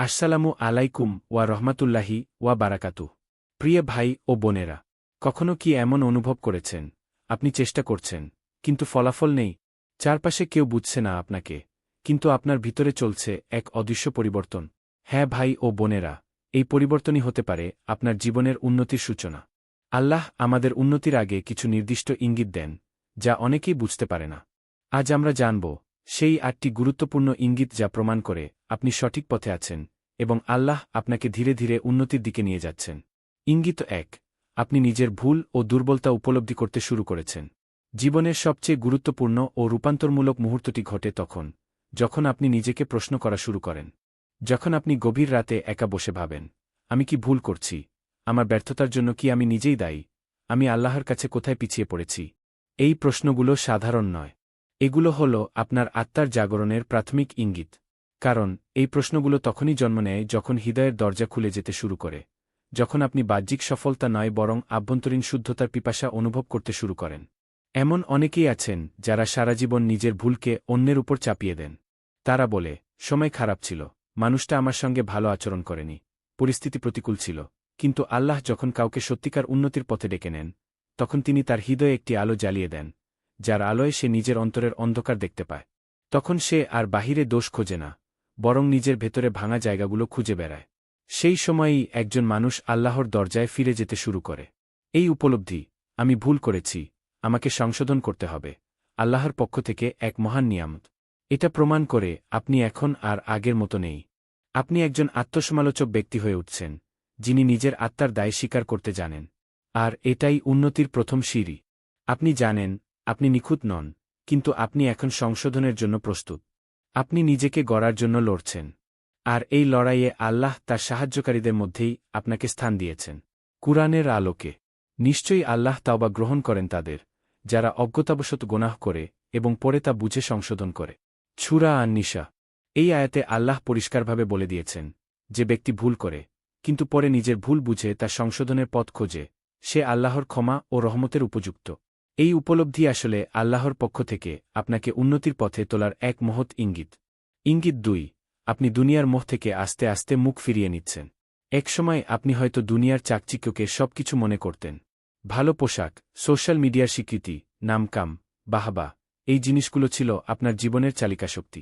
আসসালামু আলাইকুম ওয়া রহমাতুল্লাহি ওয়া বারাকাতু প্রিয় ভাই ও বোনেরা, কখনো কি এমন অনুভব করেছেন? আপনি চেষ্টা করছেন, কিন্তু ফলাফল নেই। চারপাশে কেউ বুঝছে না আপনাকে, কিন্তু আপনার ভিতরে চলছে এক অদৃশ্য পরিবর্তন। হ্যাঁ ভাই ও বোনেরা, এই পরিবর্তনই হতে পারে আপনার জীবনের উন্নতির সূচনা। আল্লাহ আমাদের উন্নতির আগে কিছু নির্দিষ্ট ইঙ্গিত দেন, যা অনেকেই বুঝতে পারে না। আজ আমরা জানব সেই আটটি গুরুত্বপূর্ণ ইঙ্গিত যা প্রমাণ করে আপনি সঠিক পথে আছেন এবং আল্লাহ আপনাকে ধীরে ধীরে উন্নতির দিকে নিয়ে যাচ্ছেন। ইঙ্গিত এক, আপনি নিজের ভুল ও দুর্বলতা উপলব্ধি করতে শুরু করেছেন। জীবনের সবচেয়ে গুরুত্বপূর্ণ ও রূপান্তরমূলক মুহূর্তটি ঘটে তখন, যখন আপনি নিজেকে প্রশ্ন করা শুরু করেন। যখন আপনি গভীর রাতে একা বসে ভাবেন, আমি কি ভুল করছি? আমার ব্যর্থতার জন্য কি আমি নিজেই দায়ী? আমি আল্লাহর কাছে কোথায় পিছিয়ে পড়েছি? এই প্রশ্নগুলো সাধারণ নয়। এগুলো হল আপনার আত্মার জাগরণের প্রাথমিক ইঙ্গিত। কারণ, এই প্রশ্নগুলো তখনই জন্ম নেয় যখন হৃদয়ের দরজা খুলে যেতে শুরু করে, যখন আপনি বাহ্যিক সফলতা নয় বরং আভ্যন্তরীণ শুদ্ধতার পিপাসা অনুভব করতে শুরু করেন। এমন অনেকেই আছেন যারা সারা জীবন নিজের ভুলকে অন্যের উপর চাপিয়ে দেন। তারা বলে, সময় খারাপ ছিল, মানুষটা আমার সঙ্গে ভালো আচরণ করেনি, পরিস্থিতি প্রতিকূল ছিল। কিন্তু আল্লাহ যখন কাউকে সত্যিকার উন্নতির পথে ডেকে নেন, তখন তিনি তার হৃদয়ে একটি আলো জ্বালিয়ে দেন যার আলোয় সে নিজের অন্তরের অন্ধকার দেখতে পায়। তখন সে আর বাহিরে দোষ খোঁজে না, বরং নিজের ভেতরে ভাঙা জায়গাগুলো খুঁজে বেড়ায়। সেই সময়ই একজন মানুষ আল্লাহর দরজায় ফিরে যেতে শুরু করে। এই উপলব্ধি, আমি ভুল করেছি, আমাকে সংশোধন করতে হবে। আল্লাহর পক্ষ থেকে এক মহান নিয়ামত। এটা প্রমাণ করে আপনি এখন আর আগের মতো নেই। আপনি একজন আত্মসমালোচক ব্যক্তি হয়ে উঠছেন, যিনি নিজের আত্মার দায় স্বীকার করতে জানেন। আর এটাই উন্নতির প্রথম সিঁড়ি। আপনি জানেন আপনি নিখুঁত নন, কিন্তু আপনি এখন সংশোধনের জন্য প্রস্তুত। আপনি নিজেকে গড়ার জন্য লড়ছেন। আর এই লড়াইয়ে আল্লাহ তার সাহায্যকারীদের মধ্যেই আপনাকে স্থান দিয়েছেন। কুরআনের আলোকে। নিশ্চয়ই আল্লাহ তাওবা গ্রহণ করেন তাদের, যারা অজ্ঞতাবশত গোনাহ করে এবং পরে তা বুঝে সংশোধন করে। ছুরা আর নিশা এই আয়াতে আল্লাহ পরিষ্কারভাবে বলে দিয়েছেন যে ব্যক্তি ভুল করে, কিন্তু পরে নিজের ভুল বুঝে তার সংশোধনের পথ খোঁজে। সে আল্লাহর ক্ষমা ও রহমতের উপযুক্ত। এই উপলব্ধি আসলে আল্লাহর পক্ষ থেকে আপনাকে উন্নতির পথে তোলার এক মহৎ ইঙ্গিত। ইঙ্গিত দুই, আপনি দুনিয়ার মোহ থেকে আস্তে আস্তে মুখ ফিরিয়ে নিচ্ছেন। একসময় আপনি হয়তো দুনিয়ার চাকচিক্যকে সবকিছু মনে করতেন। ভালো পোশাক, সোশ্যাল মিডিয়ার স্বীকৃতি নামকাম বাহাবা, এই জিনিসগুলো ছিল আপনার জীবনের চালিকা শক্তি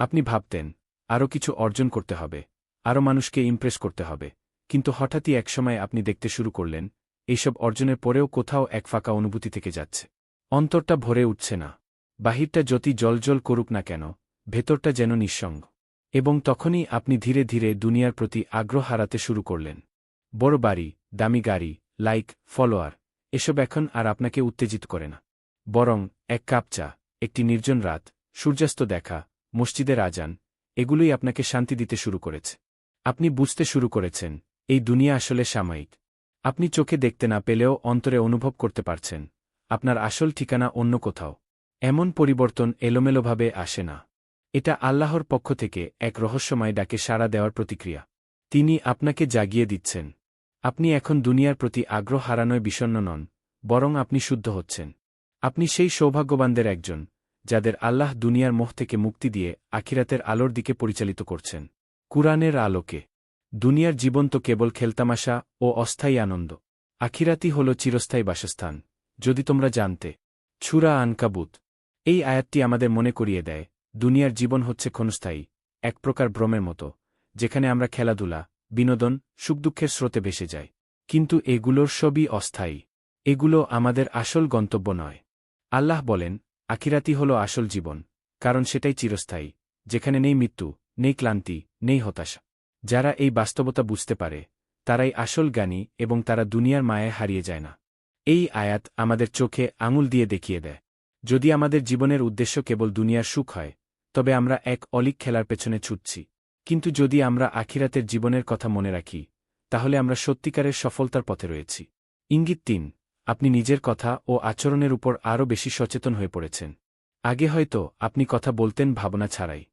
আপনি ভাবতেন, আরও কিছু অর্জন করতে হবে, আরও মানুষকে ইমপ্রেস করতে হবে, কিন্তু হঠাৎই একসময় আপনি দেখতে শুরু করলেন এইসব অর্জনের পরেও কোথাও এক ফাঁকা অনুভূতি থেকে যাচ্ছে। অন্তরটা ভরে উঠছে না। বাহিরটা যতি জলজল করুক না কেন, ভেতরটা যেন নিঃসঙ্গ। এবং তখনই আপনি ধীরে ধীরে দুনিয়ার প্রতি আগ্রহ হারাতে শুরু করলেন। বড় বাড়ি, দামি গাড়ি, লাইক, ফলোয়ার, এসব এখন আর আপনাকে উত্তেজিত করে না। বরং এক কাপ চা, একটি নির্জন রাত, সূর্যাস্ত দেখা, মসজিদের আজান, এগুলোই আপনাকে শান্তি দিতে শুরু করেছে। আপনি বুঝতে শুরু করেছেন, এই দুনিয়া আসলে সাময়িক। আপনি চোখে দেখতে না পেলেও অন্তরে অনুভব করতে পারছেন। আপনার আসল ঠিকানা অন্য কোথাও। এমন পরিবর্তন এলোমেলোভাবে আসে না। এটা আল্লাহর পক্ষ থেকে এক রহস্যময় ডাকে সাড়া দেওয়ার প্রতিক্রিয়া। তিনি আপনাকে জাগিয়ে দিচ্ছেন। আপনি এখন দুনিয়ার প্রতি আগ্রহ হারানোয় বিষণ্ন নন, বরং আপনি শুদ্ধ হচ্ছেন। আপনি সেই সৌভাগ্যবানদের একজন, যাদের আল্লাহ দুনিয়ার মোহ থেকে মুক্তি দিয়ে আখিরাতের আলোর দিকে পরিচালিত করছেন। কুরআনের আলোকে। দুনিয়ার জীবন তো কেবল খেলতামাশা ও অস্থায়ী আনন্দ। আখিরাতি হল চিরস্থায়ী বাসস্থান, যদি তোমরা জানতে। ছুরা আনকাবুত। এই আয়াতটি আমাদের মনে করিয়ে দেয়, দুনিয়ার জীবন হচ্ছে ক্ষণস্থায়ী, এক প্রকার ভ্রমের মতো, যেখানে আমরা খেলাধুলা, বিনোদন সুখদুঃখের স্রোতে ভেসে যাই। কিন্তু এগুলোর সবই অস্থায়ী। এগুলো আমাদের আসল গন্তব্য নয়। আল্লাহ বলেন আখিরাতি হল আসল জীবন, কারণ সেটাই চিরস্থায়ী, যেখানে নেই মৃত্যু, নেই ক্লান্তি, নেই হতাশা। যারা এই বাস্তবতা বুঝতে পারে, তারাই আসল জ্ঞানী এবং তারা দুনিয়ার মায়ে হারিয়ে যায় না। এই আয়াত আমাদের চোখে আঙুল দিয়ে দেখিয়ে দেয়। যদি আমাদের জীবনের উদ্দেশ্য কেবল দুনিয়ার সুখ হয়, তবে আমরা এক অলিক খেলার পেছনে ছুটছি। কিন্তু যদি আমরা আখিরাতের জীবনের কথা মনে রাখি, তাহলে আমরা সত্যিকারের সফলতার পথে রয়েছি। ইঙ্গিত তিন, আপনি নিজের কথা ও আচরণের উপর আরও বেশি সচেতন হয়ে পড়েছেন। আগে হয়তো আপনি কথা বলতেন ভাবনা ছাড়াই।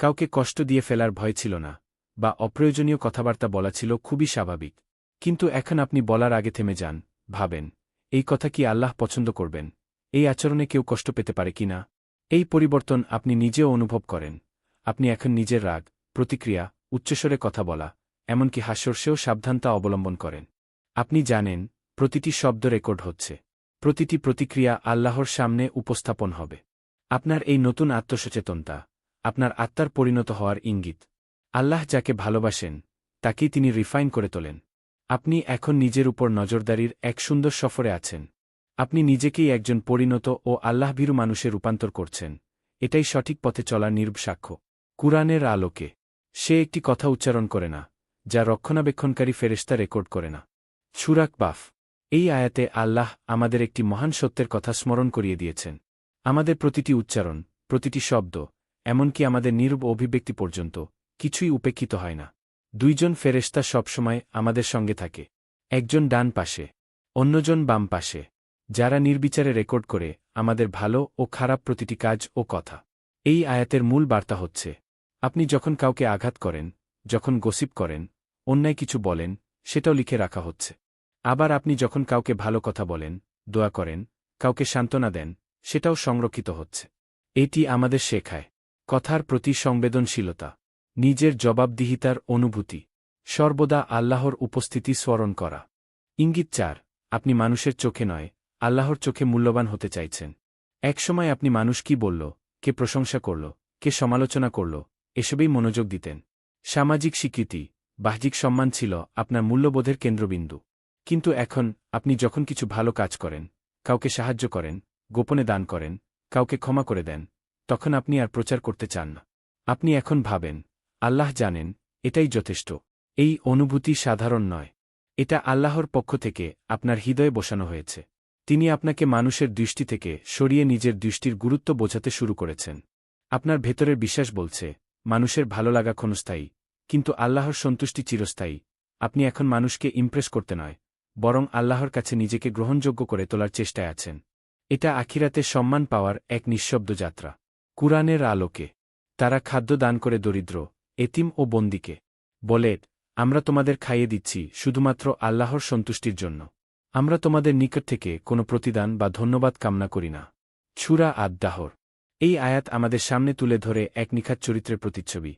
কাউকে কষ্ট দিয়ে ফেলার ভয় ছিল না। বা অপ্রয়োজনীয় কথাবার্তা বলা ছিল খুবই স্বাভাবিক। কিন্তু এখন আপনি বলার আগে থেমে যান, ভাবেন, এই কথা কি আল্লাহ পছন্দ করবেন? এই আচরণে কেউ কষ্ট পেতে পারে কি না? এই পরিবর্তন আপনি নিজেও অনুভব করেন। আপনি এখন নিজের রাগ, প্রতিক্রিয়া, উচ্চস্বরে কথা বলা, এমনকি হাস্যর্ষেও সাবধানতা অবলম্বন করেন। আপনি জানেন, প্রতিটি শব্দ রেকর্ড হচ্ছে। প্রতিটি প্রতিক্রিয়া আল্লাহর সামনে উপস্থাপন হবে। আপনার এই নতুন আত্মসচেতনতা, আপনার আত্মার পরিণত হওয়ার ইঙ্গিত। আল্লাহ যাকে ভালোবাসেন, তাকেই তিনি রিফাইন করে তোলেন। আপনি এখন নিজের উপর নজরদারির এক সুন্দর সফরে আছেন। আপনি নিজেকেই একজন পরিণত ও আল্লাহভীরু মানুষে রূপান্তর করছেন। এটাই সঠিক পথে চলার নির্ব সাক্ষ্য। কুরআনের আলোকে, সে একটি কথা উচ্চারণ করে না, যা রক্ষণাবেক্ষণকারী ফেরেস্তা রেকর্ড করে না। সুরাক বাফ এই আয়াতে আল্লাহ আমাদের একটি মহান সত্যের কথা স্মরণ করিয়ে দিয়েছেন। আমাদের প্রতিটি উচ্চারণ, প্রতিটি শব্দ, এমনকি আমাদের নিরব অভিব্যক্তি পর্যন্ত কিছুই উপেক্ষিত হয় না। দুইজন ফেরেস্তা সবসময় আমাদের সঙ্গে থাকে। একজন ডান পাশে, অন্যজন বাম পাশে, যারা নির্বিচারে রেকর্ড করে আমাদের ভালো ও খারাপ প্রতিটি কাজ ও কথা। এই আয়াতের মূল বার্তা হচ্ছে, আপনি যখন কাউকে আঘাত করেন, যখন গসিপ করেন, অন্যায় কিছু বলেন, সেটাও লিখে রাখা হচ্ছে। আবার আপনি যখন কাউকে ভালো কথা বলেন, দোয়া করেন, কাউকে সান্ত্বনা দেন, সেটাও সংরক্ষিত হচ্ছে। এটি আমাদের শেখায়, কথার প্রতি সংবেদনশীলতা। নিজের জবাবদিহিতার অনুভূতি। সর্বদা আল্লাহর উপস্থিতি স্মরণ করা। ইঙ্গিত চার, আপনি মানুষের চোখে নয়, আল্লাহর চোখে মূল্যবান হতে চাইছেন। একসময় আপনি মানুষ কি বলল, কে প্রশংসা করল, কে সমালোচনা করল, এসবেই মনোযোগ দিতেন। সামাজিক স্বীকৃতি, বাহ্যিক সম্মান ছিল আপনার মূল্যবোধের কেন্দ্রবিন্দু। কিন্তু এখন, আপনি যখন কিছু ভালো কাজ করেন, কাউকে সাহায্য করেন, গোপনে দান করেন, কাউকে ক্ষমা করে দেন, তখন আপনি আর প্রচার করতে চান না। আপনি এখন ভাবেন আল্লাহ জানেন, এটাই যথেষ্ট। এই অনুভূতি সাধারণ নয়। এটা আল্লাহর পক্ষ থেকে আপনার হৃদয়ে বসানো হয়েছে। তিনি আপনাকে মানুষের দৃষ্টি থেকে সরিয়ে নিজের দৃষ্টির গুরুত্ব বোঝাতে শুরু করেছেন। আপনার ভেতরের বিশ্বাস বলছে, মানুষের ভালো লাগা ক্ষণস্থায়ী, কিন্তু আল্লাহর সন্তুষ্টি চিরস্থায়ী। আপনি এখন মানুষকে ইমপ্রেস করতে নয়, বরং আল্লাহর কাছে নিজেকে গ্রহণযোগ্য করে তোলার চেষ্টায় আছেন। এটা আখিরাতে সম্মান পাওয়ার এক নিঃশব্দ যাত্রা। কুরআনের আলোকে, তারা খাদ্য দান করে দরিদ্র এতিম ও বন্দিকে। বলে, আমরা তোমাদের খাইয়ে দিচ্ছি শুধুমাত্র আল্লাহর সন্তুষ্টির জন্য। আমরা তোমাদের নিকট থেকে কোনো প্রতিদান বা ধন্যবাদ কামনা করি না। ছুরা আদ্দাহর। এই আয়াত আমাদের সামনে তুলে ধরে এক নিখাত চরিত্রের প্রতিচ্ছবি,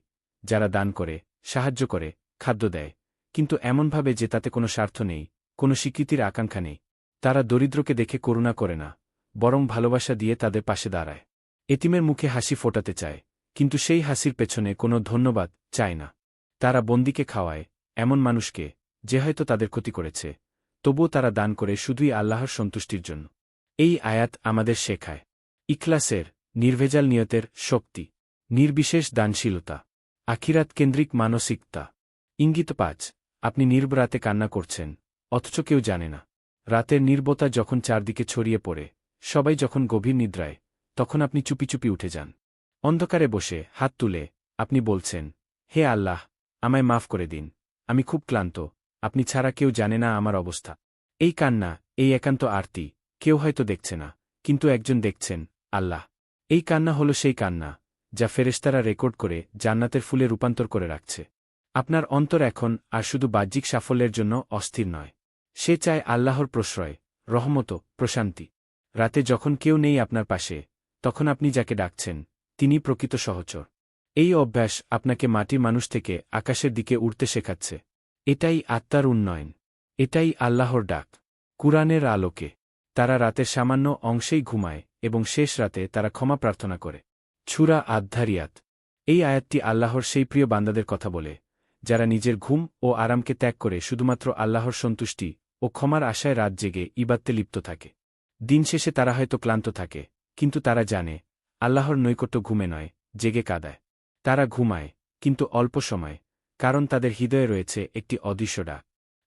যারা দান করে, সাহায্য করে, খাদ্য দেয়। কিন্তু এমনভাবে যে তাতে কোনো স্বার্থ নেই, কোনো স্বীকৃতির আকাঙ্ক্ষা নেই, তারা দরিদ্রকে দেখে করুণা করে না, বরং ভালোবাসা দিয়ে তাদের পাশে দাঁড়ায়। এতিমের মুখে হাসি ফোটাতে চায়। কিন্তু সেই হাসির পেছনে কোনো ধন্যবাদ চায় না। তারা বন্দিকে খাওয়ায়, এমন মানুষকে, যে হয়তো তাদের ক্ষতি করেছে। তবুও তারা দান করে শুধুই আল্লাহর সন্তুষ্টির জন্য। এই আয়াত আমাদের শেখায়। ইখলাসের নির্ভেজাল নিয়তের শক্তি, নির্বিশেষ দানশীলতা, আখিরাত কেন্দ্রিক মানসিকতা। ইঙ্গিত পাঁচ, আপনি নির্বরাতে কান্না করছেন, অথচ কেউ জানে না। রাতের নির্বতা যখন চারদিকে ছড়িয়ে পড়ে, সবাই যখন গভীর নিদ্রায়, তখন আপনি চুপি চুপি উঠে যান। অন্ধকারে বসে হাত তুলে আপনি বলছেন, হে আল্লাহ, আমায় মাফ করে দিন। আমি খুব ক্লান্ত। আপনি ছাড়া কেউ জানে না আমার অবস্থা। এই কান্না, এই একান্ত আরতি, কেউ হয়তো দেখছে না, কিন্তু একজন দেখছেন, আল্লাহ। এই কান্না হল সেই কান্না, যা ফেরেস্তারা রেকর্ড করে জান্নাতের ফুলে রূপান্তর করে রাখছে। আপনার অন্তর এখন আর শুধু বাহ্যিক সাফল্যের জন্য অস্থির নয়। সে চায় আল্লাহর প্রশ্রয়, রহমত, প্রশান্তি। রাতে যখন কেউ নেই আপনার পাশে, তখন আপনি যাকে ডাকছেন তিনি প্রকৃত সহচর। এই অভ্যাস আপনাকে মাটির মানুষ থেকে আকাশের দিকে উড়তে শেখাচ্ছে। এটাই আত্মার উন্নয়ন। এটাই আল্লাহর ডাক। কুরআনের আলোকে। তারা রাতের সামান্য অংশেই ঘুমায় এবং শেষ রাতে তারা ক্ষমা প্রার্থনা করে। ছুরা আধ্যারিয়াত এই আয়াতটি আল্লাহর সেই প্রিয় বান্দাদের কথা বলে, যারা নিজের ঘুম ও আরামকে ত্যাগ করে শুধুমাত্র আল্লাহর সন্তুষ্টি ও ক্ষমার আশায় রাত জেগে ইবাত্তে লিপ্ত থাকে। দিন শেষে তারা হয়তো ক্লান্ত থাকে, কিন্তু তারা জানে আল্লাহর নৈকট্য ঘুমে নয়, জেগে কাদায়। তারা ঘুমায়, কিন্তু অল্প সময়, কারণ তাদের হৃদয়ে রয়েছে একটি অদৃশ্য ডাক।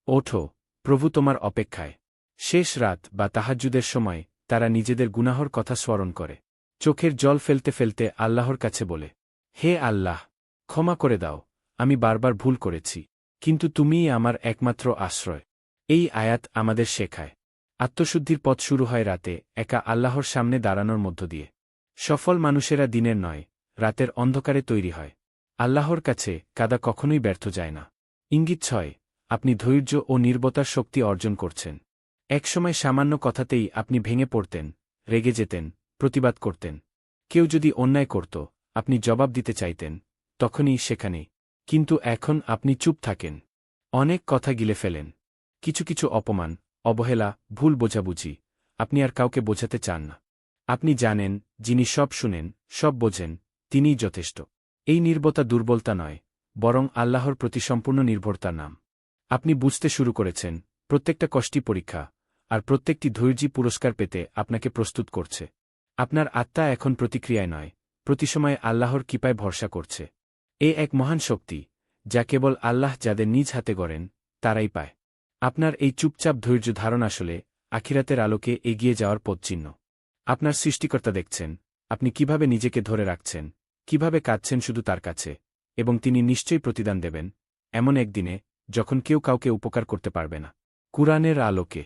ওঠো, প্রভু তোমার অপেক্ষায়। শেষ রাত বা তাহাজ্জুদের সময় তারা নিজেদের গুনাহর কথা স্মরণ করে। চোখের জল ফেলতে ফেলতে আল্লাহর কাছে বলে, হে আল্লাহ, ক্ষমা করে দাও, আমি বারবার ভুল করেছি, কিন্তু তুমিই আমার একমাত্র আশ্রয়। এই আয়াত আমাদের শেখায়। আত্মশুদ্ধির পথ শুরু হয় রাতে, একা আল্লাহর সামনে দাঁড়ানোর মধ্য দিয়ে। সফল মানুষেরা দিনের নয়, রাতের অন্ধকারে তৈরি হয়। আল্লাহর কাছে কাদা কখনোই ব্যর্থ যায় না। ইঙ্গিত ছয়, আপনি ধৈর্য ও নির্বতার শক্তি অর্জন করছেন। একসময় সামান্য কথাতেই আপনি ভেঙে পড়তেন, রেগে যেতেন, প্রতিবাদ করতেন। কেউ যদি অন্যায় করত, আপনি জবাব দিতে চাইতেন, তখনই সেখানেই কিন্তু এখন আপনি চুপ থাকেন। অনেক কথা গিলে ফেলেন। কিছু কিছু অপমান, অবহেলা, ভুল বোঝাবুঝি, আপনি আর কাউকে বোঝাতে চান না। আপনি জানেন, যিনি সব শুনেন, সব বোঝেন, তিনিই যথেষ্ট। এই নির্বতা দুর্বলতা নয়, বরং আল্লাহর প্রতি সম্পূর্ণ নির্ভরতার নাম। আপনি বুঝতে শুরু করেছেন, প্রত্যেকটা কষ্টি পরীক্ষা, আর প্রত্যেকটি ধৈর্যী পুরস্কার পেতে আপনাকে প্রস্তুত করছে। আপনার আত্মা এখন প্রতিক্রিয়ায় নয় প্রতি সময় আল্লাহর কিপায় ভরসা করছে। এ এক মহান শক্তি, যা কেবল আল্লাহ যাদের নিজ হাতে গড়েন, তারাই পায়। আপনার এই চুপচাপ ধৈর্য ধারণ আসলে আখিরাতের আলোকে এগিয়ে যাওয়ার পথচিহ্ন। আপনার সৃষ্টিকর্তা দেখছেন, আপনি কীভাবে নিজেকে ধরে রাখছেন, কীভাবে কাঁদছেন শুধু তার কাছে, এবং তিনি নিশ্চয়ই প্রতিদান দেবেন, এমন একদিনে, যখন কেউ কাউকে উপকার করতে পারবে না। কুরআনের আলোকে।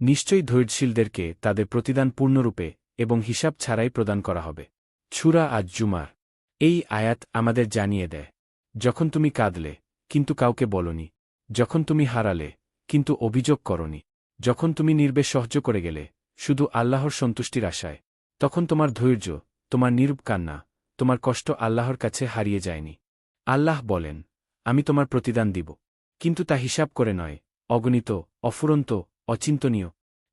নিশ্চয়ই ধৈর্যশীলদেরকে তাদের প্রতিদান পূর্ণরূপে এবং হিসাব ছাড়াই প্রদান করা হবে। ছুরা আজ জুমার এই আয়াত আমাদের জানিয়ে দেয়, যখন তুমি কাঁদলে, কিন্তু কাউকে বলনি, যখন তুমি হারালে, কিন্তু অভিযোগ করনি, যখন তুমি নির্বে সহ্য করে গেলে শুধু আল্লাহর সন্তুষ্টির আশায়। তখন তোমার ধৈর্য, তোমার নিরূপ কান্না, তোমার কষ্ট আল্লাহর কাছে হারিয়ে যায়নি। আল্লাহ বলেন, আমি তোমার প্রতিদান দিব। কিন্তু তা হিসাব করে নয়, অগণিত, অফুরন্ত, অচিন্তনীয়।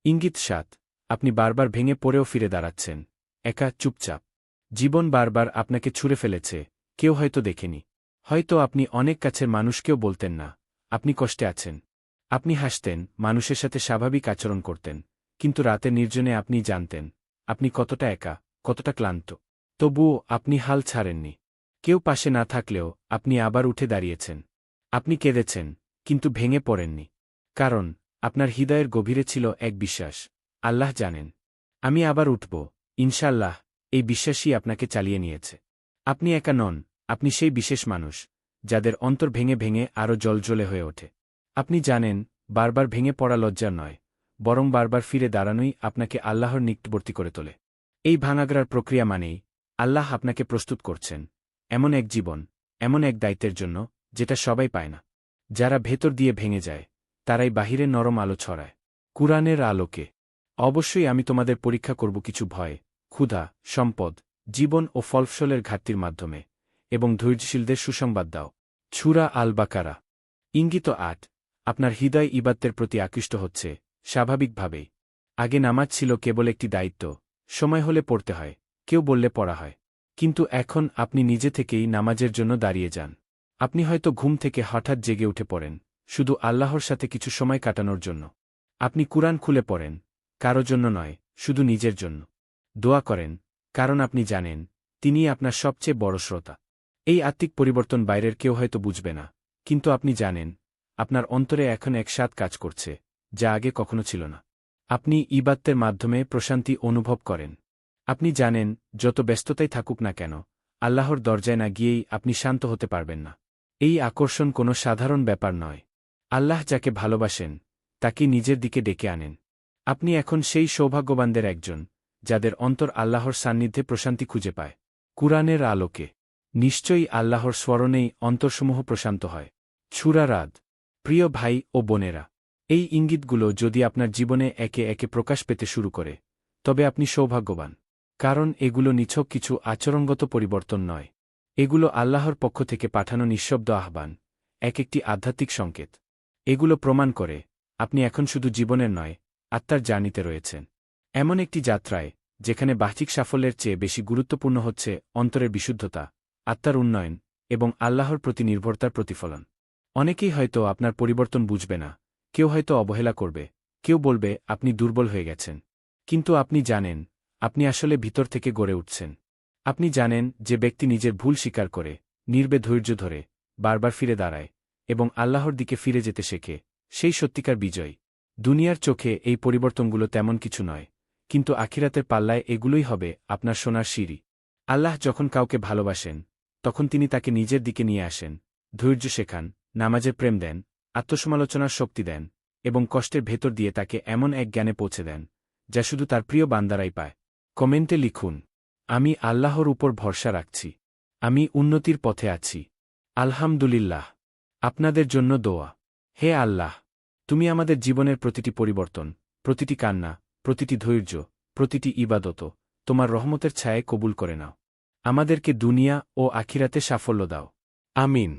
ইঙ্গিত সাত, আপনি বারবার ভেঙে পড়েও ফিরে দাঁড়াচ্ছেন। একা, চুপচাপ। জীবন বারবার আপনাকে ছুঁড়ে ফেলেছে, কেউ হয়তো দেখেনি। হয়তো আপনি অনেক কাছের মানুষকেও বলতেন না, আপনি কষ্টে আছেন। আপনি হাসতেন, মানুষের সাথে স্বাভাবিক আচরণ করতেন। কিন্তু রাতে নির্জনে আপনি জানতেন, আপনি কতটা একা, কতটা ক্লান্ত। তবুও আপনি হাল ছাড়েননি। কেউ পাশে না থাকলেও আপনি আবার উঠে দাঁড়িয়েছেন। আপনি কেঁদেছেন, কিন্তু ভেঙে পড়েননি। কারণ, আপনার হৃদয়ের গভীরে ছিল এক বিশ্বাস। আল্লাহ জানেন। আমি আবার উঠব ইনশাল্লাহ এই বিশ্বাসই আপনাকে চালিয়ে নিয়েছে। আপনি একা নন, আপনি সেই বিশেষ মানুষ, যাদের অন্তর ভেঙে ভেঙে আরও জলজলে হয়ে ওঠে। আপনি জানেন, বারবার ভেঙে পড়া লজ্জা নয়। বরং বারবার ফিরে দাঁড়ানোই আপনাকে আল্লাহর নিকটবর্তী করে তোলে। এই ভাঙাগড়ার প্রক্রিয়া মানেই আল্লাহ আপনাকে প্রস্তুত করছেন। এমন এক জীবন, এমন এক দায়িত্বের জন্য যেটা সবাই পায় না। যারা ভেতর দিয়ে ভেঙে যায়, তারাই বাহিরে নরম আলো ছড়ায়। কুরআনের আলোকে। অবশ্যই আমি তোমাদের পরীক্ষা করব কিছু ভয়, ক্ষুধা, সম্পদ, জীবন ও ফলফসলের ঘাটতির মাধ্যমে এবং ধৈর্যশীলদের সুসংবাদ দাও। ছুরা আল বাকারা ইঙ্গিত আট, আপনার হৃদয় ইবাত্তের প্রতি আকৃষ্ট হচ্ছে। স্বাভাবিকভাবেই। আগে নামাজ ছিল কেবল একটি দায়িত্ব, সময় হলে পড়তে হয়, কেউ বললে পড়া হয়। কিন্তু এখন আপনি নিজে থেকেই নামাজের জন্য দাঁড়িয়ে যান। আপনি হয়তো ঘুম থেকে হঠাৎ জেগে উঠে পড়েন, শুধু আল্লাহর সাথে কিছু সময় কাটানোর জন্য। আপনি কুরআন খুলে পড়েন, কারও জন্য নয়, শুধু নিজের জন্য। দোয়া করেন, কারণ আপনি জানেন, তিনিই আপনার সবচেয়ে বড় শ্রোতা। এই আত্মিক পরিবর্তন বাইরের কেউ হয়তো বুঝবে না, কিন্তু আপনি জানেন, আপনার অন্তরে এখন একসাথ কাজ করছে। যা আগে কখনো ছিল না। আপনি ইবাত্তের মাধ্যমে প্রশান্তি অনুভব করেন। আপনি জানেন, যত ব্যস্ততাই থাকুক না কেন, আল্লাহর দরজায় না গিয়েই আপনি শান্ত হতে পারবেন না। এই আকর্ষণ কোনো সাধারণ ব্যাপার নয়। আল্লাহ যাকে ভালোবাসেন, তাকে নিজের দিকে ডেকে আনেন। আপনি এখন সেই সৌভাগ্যবানদের একজন, যাদের অন্তর আল্লাহর সান্নিধ্যে প্রশান্তি খুঁজে পায়। কুরআনের আলোকে। নিশ্চয়ই আল্লাহর স্মরণেই অন্তরসমূহ প্রশান্ত হয়। ছুরারাদ প্রিয় ভাই ও বোনেরা এই ইঙ্গিতগুলো যদি আপনার জীবনে একে একে প্রকাশ পেতে শুরু করে, তবে আপনি সৌভাগ্যবান, কারণ এগুলো নিছক কিছু আচরণগত পরিবর্তন নয়। এগুলো আল্লাহর পক্ষ থেকে পাঠানো নিঃশব্দ আহ্বান, এক একটি আধ্যাত্মিক সংকেত। এগুলো প্রমাণ করে, আপনি এখন শুধু জীবনের নয়, আত্মার জার্নিতে রয়েছেন। এমন একটি যাত্রায়, যেখানে বাহ্যিক সাফল্যের চেয়ে বেশি গুরুত্বপূর্ণ হচ্ছে অন্তরের বিশুদ্ধতা, আত্মার উন্নয়ন এবং আল্লাহর প্রতি নির্ভরতার প্রতিফলন। অনেকেই হয়তো আপনার পরিবর্তন বুঝবে না কেউ হয়তো অবহেলা করবে, কেউ বলবে, আপনি দুর্বল হয়ে গেছেন। কিন্তু আপনি জানেন, আপনি আসলে ভিতর থেকে গড়ে উঠছেন। আপনি জানেন যে ব্যক্তি নিজের ভুল স্বীকার করে, নির্বে ধৈর্য ধরে, বারবার ফিরে দাঁড়ায় এবং আল্লাহর দিকে ফিরে যেতে শেখে, সেই সত্যিকার বিজয়। দুনিয়ার চোখে এই পরিবর্তনগুলো তেমন কিছু নয়, কিন্তু আখিরাতের পাল্লায় এগুলোই হবে আপনার সোনার সিঁড়ি। আল্লাহ যখন কাউকে ভালোবাসেন, তখন তিনি তাকে নিজের দিকে নিয়ে আসেন, ধৈর্য শেখান নামাজে প্রেম দেন আত্মসমালোচনার শক্তি দেন এবং কষ্টের ভেতর দিয়ে তাকে এমন এক জ্ঞানে পৌঁছে দেন, যা শুধু তার প্রিয় বান্দারাই পায়। কমেন্টে লিখুন, আমি আল্লাহর উপর ভরসা রাখছি। আমি উন্নতির পথে আছি। আলহামদুলিল্লাহ। আপনাদের জন্য দোয়া। হে আল্লাহ, তুমি আমাদের জীবনের প্রতিটি পরিবর্তন, প্রতিটি কান্না, প্রতিটি ধৈর্য, প্রতিটি ইবাদত তোমার রহমতের ছায়ে কবুল করে নাও। আমাদেরকে দুনিয়া ও আখিরাতে সাফল্য দাও। আমিন।